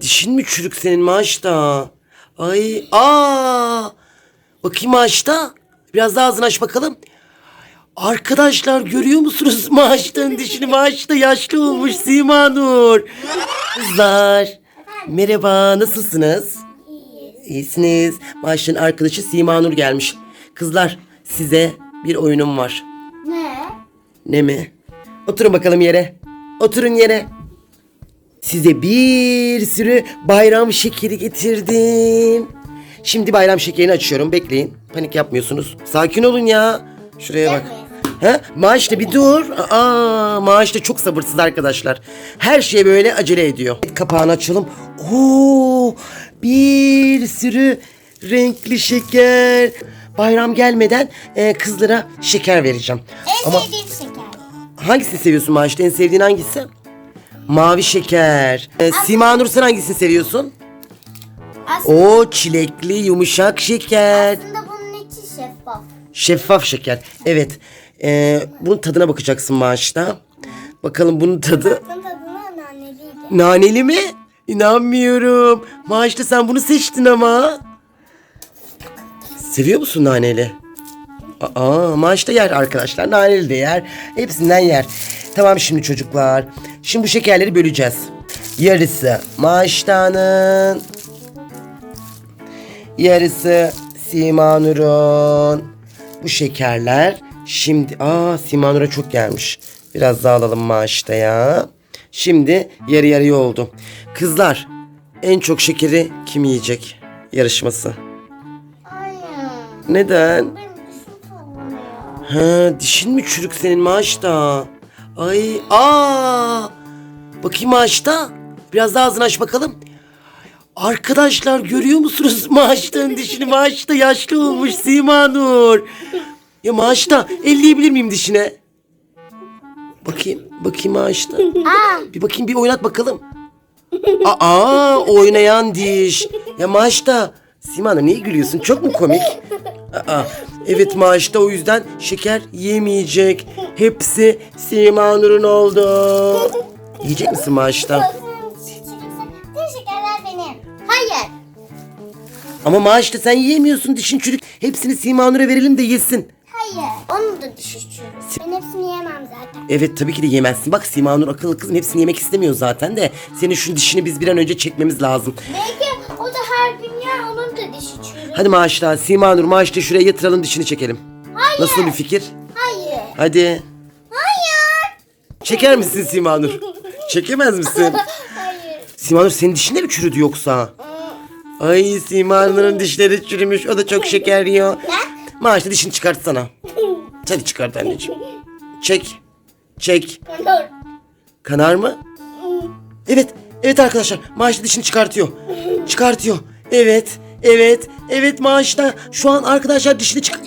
Dişin mi çürük senin maaşta? Ay aa. Bakayım maaşta. Biraz daha ağzını aç bakalım. Arkadaşlar görüyor musunuz maaştanın dişini? Maaşta yaşlı olmuş Sima Nur. Kızlar. Merhaba nasılsınız? İyisiniz. Maaşın arkadaşı Sima Nur gelmiş. Kızlar size bir oyunum var. Ne? Ne mi? Oturun bakalım yere. Oturun yere. Size bir sürü bayram şekeri getirdim. Şimdi bayram şekerini açıyorum. Bekleyin. Panik yapmıyorsunuz. Sakin olun ya. Şuraya bak. He? Maaşta bir dur. Aa, maaşta çok sabırsız arkadaşlar. Her şeye böyle acele ediyor. Kapağını açalım. Oo, bir sürü renkli şeker. Bayram gelmeden e, kızlara şeker vereceğim. En Ama sevdiğim şeker. hangisini seviyorsun maaşta? En sevdiğin hangisi? Mavi şeker. E, Sima Nur sen hangisini seviyorsun? Aslında, O çilekli yumuşak şeker. aslında bunun içi şeffaf. Şeffaf şeker. Evet. Ee, bunun tadına bakacaksın maaşta. Bakalım bunun tadı Bunun tadına naneliydi. naneli mi? İnanmıyorum. Maaşta sen bunu seçtin ama. Seviyor musun naneli? Aa, maaşta yer arkadaşlar. Naneli de yer. Hepsinden yer. Tamam şimdi çocuklar. Şimdi bu şekerleri böleceğiz. Yarısı maaştanın. Yarısı Simanur'un. Bu şekerler şimdi... Aa Simanur'a çok gelmiş. Biraz daha alalım maaşta ya. Şimdi yarı yarıya oldu. Kızlar en çok şekeri kim yiyecek? Yarışması. Neden? Ha, dişin mi çürük senin maaşta? Ay, aa! Bakayım maaşta. Biraz daha ağzını aç bakalım. Arkadaşlar görüyor musunuz maaştanın dişini? Maaşta yaşlı olmuş Sima Nur. Ya maaşta elleyebilir miyim dişine? Bakayım, bakayım maaşta. Aa, Bir bakayım bir oynat bakalım. Aa oynayan diş. Ya maaşta. Sima Hanım niye gülüyorsun? Çok mu komik? Aa, evet maaşta o yüzden şeker yemeyecek. Hepsi Sima Nur'un oldu. Yiyecek misin maaşta? Tüm şekerler benim. Hayır. Ama maaşta sen yiyemiyorsun dişin çürük. Hepsini Sima Nur'a verelim de yesin. Hayır. Onun da çürük. Ben hepsini yemem zaten. Evet tabii ki de yemezsin. Bak Sima Nur akıllı kızın hepsini yemek istemiyor zaten de. Senin şu dişini biz bir an önce çekmemiz lazım. Belki o da her gün yer onun da dişi çürük. Hadi maaşta Sima Nur maaşta şuraya yatıralım dişini çekelim. Hayır. Nasıl bir fikir? Hayır. Hadi. Hayır. Çeker misin Sima Nur? Çekemez misin? Hayır. Sima Nur senin dişin de mi çürüdü yoksa? Ay Sima Nur'un dişleri çürümüş. O da çok şeker yiyor. Maaşta dişini çıkartsana. Hadi çıkart anneciğim. Çek. Çek. Kanar mı? Evet. Evet arkadaşlar. Maaşta dişini çıkartıyor. Çıkartıyor. Evet. Evet. Evet maaşta. Şu an arkadaşlar dişini çık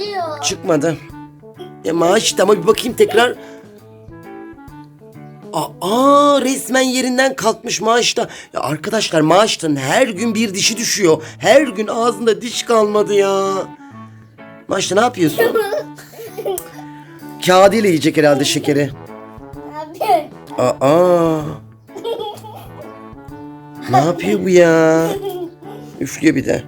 çıkmadı. Ya maaşta ama bir bakayım tekrar. Aa resmen yerinden kalkmış maaşta. Ya arkadaşlar maaştanın her gün bir dişi düşüyor. Her gün ağzında diş kalmadı ya. Maaşta ne yapıyorsun? Kağıdıyla yiyecek herhalde şekeri. Aa. Ne yapıyor bu ya? Üflüyor bir de.